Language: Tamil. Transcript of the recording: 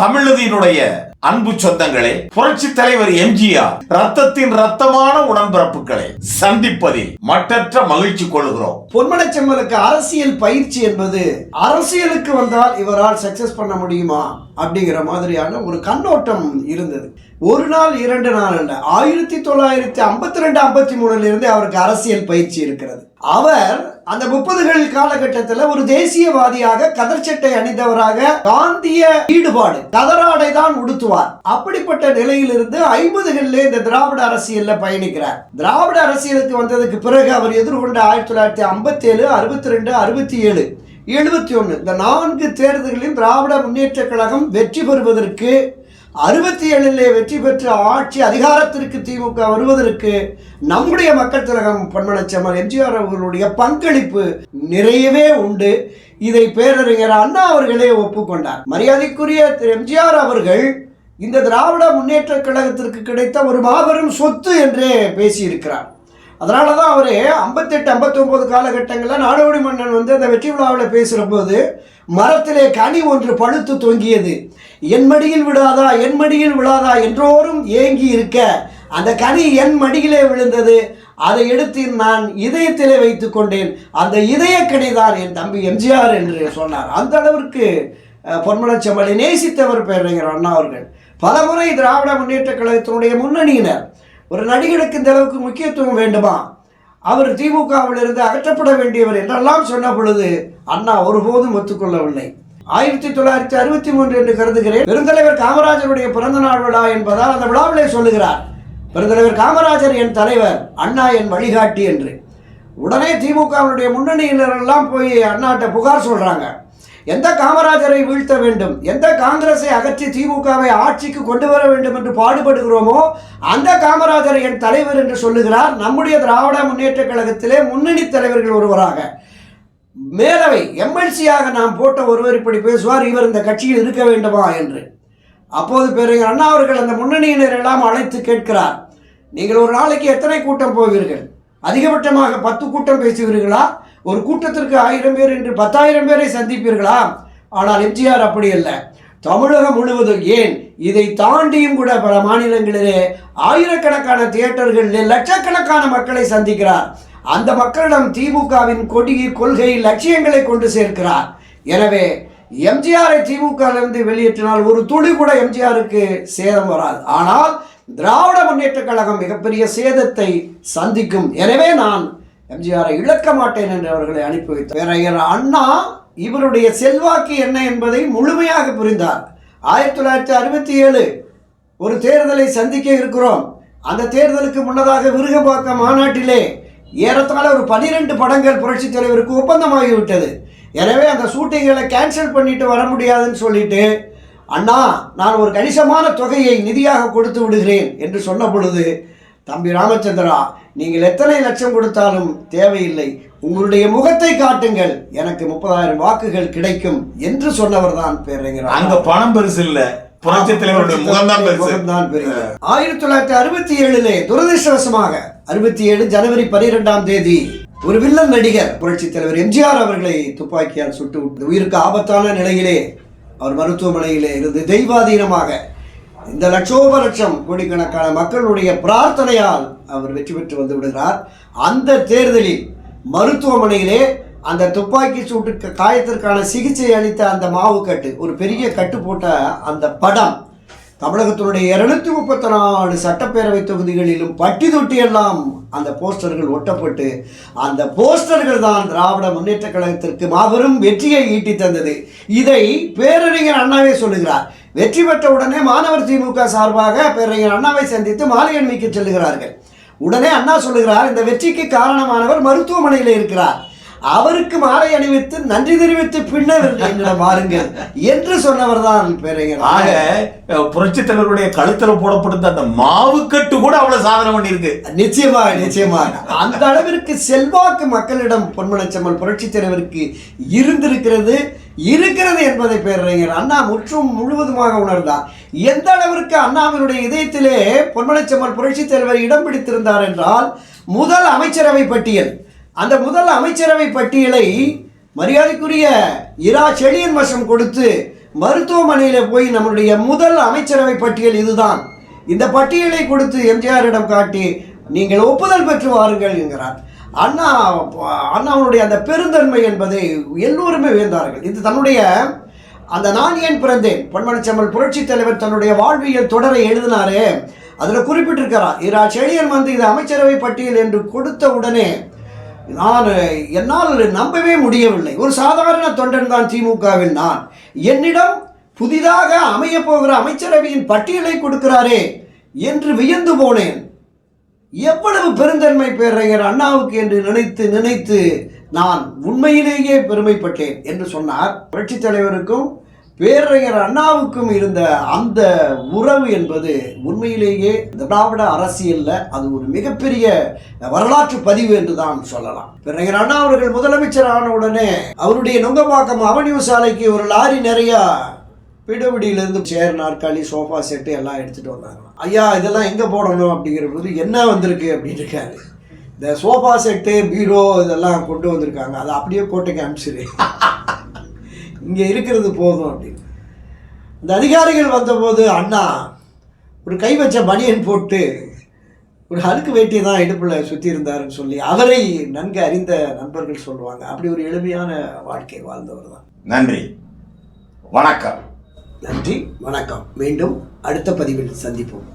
தமிழதினுடைய அன்பு சொந்தங்களே புரட்சி தலைவர் எம்ஜிஆர் ரத்தத்தின் ரத்தமான உடன்பிறப்புகளை சந்திப்பதில் மற்றற்ற மகிழ்ச்சி கொள்கிறோம். பொன்மனச்செம்மலுக்கு அரசியல் பயிற்சி என்பது அரசியலுக்கு வந்தால் இவரால் சக்சஸ் பண்ண முடியுமா அப்படிங்கிற மாதிரியான ஒரு கண்ணோட்டம் இருந்தது. ஒரு நாள் இரண்டு நாள் அல்ல ஆயிரத்தி தொள்ளாயிரத்தி ஐம்பத்தி ரெண்டு ஐம்பத்தி மூணுல இருந்து அவருக்கு அரசியல் பயிற்சி இருக்கிறது. அவர் அந்த முப்பதுகள் காலகட்டத்தில் ஒரு தேசியவாதியாக கதர் சட்டை அணிந்தவராக காந்திய ஈடுபாடு கதராடை தான் உடுத்துவார். அப்படிப்பட்ட நிலையிலிருந்து ஐம்பதுகளிலே இந்த திராவிட அரசியல்ல பயணிக்கிறார். திராவிட அரசியலுக்கு வந்ததுக்கு பிறகு அவர் எதிர்கொண்ட ஆயிரத்தி தொள்ளாயிரத்தி ஐம்பத்தேழு அறுபத்தி ரெண்டு அறுபத்தி ஏழு எழுபத்தி ஒன்று இந்த நான்கு தேர்தல்களில் திராவிட முன்னேற்ற கழகம் வெற்றி பெறுவதற்கு அறுபத்தி ஏழிலே வெற்றி பெற்று ஆட்சி அதிகாரத்திற்கு திமுக வருவதற்கு நம்முடைய மக்கள் திலகம் பொன்மனச்செம்மல் எம்ஜிஆர் அவர்களுடைய பங்களிப்பு நிறையவே உண்டு. இதை பேரறிஞர் அண்ணா அவர்களே ஒப்புக்கொண்டார். மரியாதைக்குரிய திரு எம்ஜிஆர் அவர்கள் இந்த திராவிட முன்னேற்ற கழகத்திற்கு கிடைத்த ஒரு மாபெரும் சொத்து என்றே பேசியிருக்கிறார். அதனால தான் அவர் ஐம்பத்தெட்டு ஐம்பத்தொம்போது காலகட்டங்களில் நாடோடி மன்னன் வந்து அந்த வெற்றி விழாவில் பேசுகிற போது மரத்திலே கனி ஒன்று பழுத்து தொங்கியது. என் மடியில் விடாதா என் மடியில் விழாதா என்றோரும் ஏங்கி இருக்க அந்த கனி என் மடியிலே விழுந்தது. அதை எடுத்து நான் இதயத்திலே வைத்து கொண்டேன். அந்த இதய கனிதான் என் தம்பி எம்ஜிஆர் என்று சொன்னார். அந்த அளவிற்கு அஹ், நேசித்தவர் பேரறிஞர் அண்ணா அவர்கள். பலமுறை திராவிட முன்னேற்ற கழகத்தினுடைய முன்னணியினர். ஒரு நடிகனுக்கு இந்த அளவுக்கு முக்கியத்துவம் வேண்டுமா? அவர் திமுகவிலிருந்து அகற்றப்பட வேண்டியவர் என்றெல்லாம் சொன்ன பொழுது அண்ணா ஒருபோதும் ஒத்துக்கொள்ளவில்லை. ஆயிரத்தி தொள்ளாயிரத்தி அறுபத்தி மூன்று என்று கருதுகிறேன். பெருந்தலைவர் காமராஜருடைய பிறந்த நாள் விழா என்பதால் அந்த விழாவிலே சொல்லுகிறார் பெருந்தலைவர் காமராஜர் என் தலைவர் அண்ணா என் வழிகாட்டி என்று. உடனே திமுகவினுடைய முன்னணியினரெல்லாம் போய் அண்ணாட்ட புகார் சொல்றாங்க. எந்த காமராஜரை வீழ்த்த வேண்டும்? எந்த காங்கிரஸை அகற்றி திமுகவை ஆட்சிக்கு கொண்டு வர வேண்டும் என்று பாடுபடுகிறோமோ அந்த காமராஜரை என் தலைவர் என்று சொல்லுகிறார். நம்முடைய திராவிட முன்னேற்ற கழகத்திலே முன்னணி தலைவர்கள் ஒருவராக. மேலவை எம்எல்சியாக நாம் போட்ட ஒருவர் இப்படி பேசுவார் இவர் இந்த கட்சியில் இருக்க வேண்டுமா என்று. அப்போது பேரறிஞர் அண்ணா அவர்கள் அந்த முன்னணியினர் எல்லாம் அழைத்து கேட்கிறார். நீங்கள் ஒரு நாளைக்கு எத்தனை கூட்டம் போவீர்கள்? அதிகபட்சமாக பத்து கூட்டம் பேசுவீர்களா? ஒரு கூட்டத்திற்கு ஆயிரம் பேர் என்று பத்தாயிரம் பேரை சந்திப்பீர்களா? ஆனால் எம்ஜிஆர் அப்படி அல்ல. தமிழகம் முழுவதும் ஏன் இதை தாண்டியும் கூட பல மாநிலங்களிலே ஆயிரக்கணக்கான தியேட்டர்களில் லட்சக்கணக்கான மக்களை சந்திக்கிறார். அந்த மக்களிடம் திமுகவின் கொடி கொள்கை லட்சியங்களை கொண்டு சேர்க்கிறார். எனவே எம்ஜிஆரை திமுகவிலிருந்து வெளியேற்றினால் ஒரு துளி கூட எம்ஜிஆருக்கு சேதம் வராது. ஆனால் திராவிட முன்னேற்ற கழகம் மிகப்பெரிய சேதத்தை சந்திக்கும். எனவே நான் எம்ஜிஆரை இழக்க மாட்டேன் என்று அவர்களை அனுப்பி வைத்தார். பேரையர் அண்ணா இவருடைய செல்வாக்கு என்ன என்பதை முழுமையாக புரிந்தார். ஆயிரத்தி தொள்ளாயிரத்தி அறுபத்தி ஏழு ஒரு தேர்தலை சந்திக்க இருக்கிறோம். அந்த தேர்தலுக்கு முன்னதாக விருகம்பாக்கம் மாநாட்டிலே ஏறத்தாழ ஒரு பனிரெண்டு படங்கள் புரட்சித் தலைவருக்கு ஒப்பந்தமாகிவிட்டது. எனவே அந்த ஷூட்டிங்களை கேன்சல் பண்ணிட்டு வர முடியாதுன்னு சொல்லிட்டு அண்ணா நான் ஒரு கணிசமான தொகையை நிதியாக கொடுத்து விடுகிறேன் என்று சொன்ன பொழுது தம்பி ராமச்சந்திரா நீங்கள் எத்தனை லட்சம் கொடுத்தாலும் தேவையில்லை. உங்களுடைய முகத்தை காட்டுங்கள். எனக்கு முப்பதாயிரம் வாக்குகள் கிடைக்கும் என்று சொன்னவர் தான் பேரறிஞர். அங்க பணம் பெருசு இல்ல. ஆயிரத்தி தொள்ளாயிரத்தி அறுபத்தி ஏழுலே துரதிருஷ்டவசமாக அறுபத்தி ஏழு ஜனவரி பனிரெண்டாம் தேதி ஒரு வில்லன் நடிகர் புரட்சி தலைவர் எம்ஜிஆர் அவர்களை துப்பாக்கியால் சுட்டு உயிருக்கு ஆபத்தான நிலையிலே அவர் மருத்துவமனையிலே இருந்து தெய்வாதீனமாக இந்த லட்சோப லட்சம் கோடிக்கணக்கான மக்களுடைய பிரார்த்தனையால் அவர் வெற்றி பெற்று வந்து விடுகிறார். அந்த தேர்தலில் மருத்துவமனையிலே அந்த துப்பாக்கி சூட்டுக்கு காயத்திற்கான சிகிச்சை அளித்த அந்த மாவுக்கட்டு ஒரு பெரிய கட்டு போட்ட அந்த படம் தமிழகத்தினுடைய இருநூத்தி முப்பத்தி நாலு சட்டப்பேரவை தொகுதிகளிலும் பட்டி தொட்டி எல்லாம் அந்த போஸ்டர்கள் ஒட்டப்பட்டு அந்த போஸ்டர்கள் தான் திராவிட முன்னேற்ற கழகத்திற்கு மாபெரும் வெற்றியை ஈட்டி தந்தது. இதை பேரறிஞர் அண்ணாவே சொல்லுகிறார். வெற்றி பெற்ற உடனே மாணவர் திமுக சார்பாக பேரறிஞர் அண்ணாவை சந்தித்து மாலை அணிவிக்க செல்லுகிறார்கள். உடனே அண்ணா சொல்லுகிறார் இந்த வெற்றிக்கு காரணமானவர் மருத்துவமனையில் இருக்கிறார். அவருக்கு மாலை அணிவித்து நன்றி தெரிவித்து பின்னர் என்னிடம் வாருங்கள் என்று சொன்னவர் தான் பேரறிஞர் ஆக புரட்சி தலைவருடைய கழுத்துல போடப்பட்ட அந்த மாவுக்கட்டு கூட அவ்வளவு சாதனை பண்ணியிருக்கு. நிச்சயமாக நிச்சயமாக. அந்த அளவிற்கு செல்வாக்கு மக்களிடம் பொன்மனச்செம்மல் புரட்சி தலைவருக்கு இருந்திருக்கிறது இருக்கிறது என்பதை பேரறிஞர் அண்ணா முற்றும் முழுவதுமாக உணர்ந்தார். எந்த அளவிற்கு அண்ணாவினுடைய இதயத்திலே பொன்மனச்செம்மல் புரட்சி தலைவர் இடம் பிடித்திருந்தார் என்றால் முதல் அமைச்சரவை பட்டியல் அந்த முதல் அமைச்சரவை பட்டியலை மரியாதைக்குரிய இரா செழியன் வசம் கொடுத்து மருத்துவமனையில் போய் நம்மளுடைய முதல் அமைச்சரவை பட்டியல் இதுதான். இந்த பட்டியலை கொடுத்து எம்ஜிஆரிடம் காட்டி நீங்கள் ஒப்புதல் பெற்று வாருங்கள் என்கிறார். அண்ணா அண்ணாவுடைய அந்த பெருந்தன்மை என்பதை எல்லோருமே வியந்தார்கள். இது தன்னுடைய அந்த நான் ஏன் பிறந்தேன்? பொன்மனச்செம்மல் புரட்சி தலைவர் தன்னுடைய வாழ்வியல் தொடரை எழுதினாரே. அதில் குறிப்பிட்டிருக்கிறார் இரா செழியன் வந்து இது அமைச்சரவை பட்டியல் என்று கொடுத்த உடனே நான் என்னால் நம்பவே முடியவில்லை. ஒரு சாதாரண தொண்டன் தான் திமுகவில் நான். என்னிடம் புதிதாக அமையப்போகிற அமைச்சரவையின் பட்டியலை கொடுக்கிறாரே என்று வியந்து போனேன். எவ்வளவு பெருந்தன்மை பேரறிஞர் அண்ணாவுக்கு என்று நினைத்து நினைத்து நான் உண்மையிலேயே பெருமைப்பட்டேன் என்று சொன்னார். புரட்சித் தலைவருக்கும் பேரறிஞர் அண்ணாவுக்கும் இருந்த அந்த உறவு என்பது உண்மையிலேயே திராவிட அரசியலில் அது ஒரு மிகப்பெரிய வரலாற்று பதிவு என்று தான் சொல்லலாம். பேரறிஞர் அண்ணா அவர்கள் முதலமைச்சர் ஆன உடனே அவருடைய நுங்கம்பாக்கம் அவனியூ சாலைக்கு ஒரு லாரி நிறையா பிடபிடியிலேருந்து சேர் நாற்காலி சோஃபா செட்டு எல்லாம் எடுத்துகிட்டு வந்தாங்க. ஐயா இதெல்லாம் எங்கே போடணும் அப்படிங்கிற போது என்ன வந்திருக்கு அப்படின்னு இருக்காரு இந்த சோஃபா செட்டு பீரோ இதெல்லாம் கொண்டு வந்திருக்காங்க. அதை அப்படியே கோட்டைக்கு அனுப்பிச்சிரு. இங்கே இருக்கிறது போதும் அப்படின்னு. இந்த அதிகாரிகள் வந்தபோது அண்ணா ஒரு கை வச்ச பனியன் போட்டு ஒரு அழுக்கு வேட்டியை தான் இடுப்பில் சுற்றி இருந்தாருன்னு சொல்லி அவரை நன்கு அறிந்த நண்பர்கள் சொல்லுவாங்க. அப்படி ஒரு எளிமையான வாழ்க்கை வாழ்ந்தவர் தான். நன்றி. வணக்கம். நன்றி. வணக்கம். மீண்டும் அடுத்த பதிவில் சந்திப்போம்.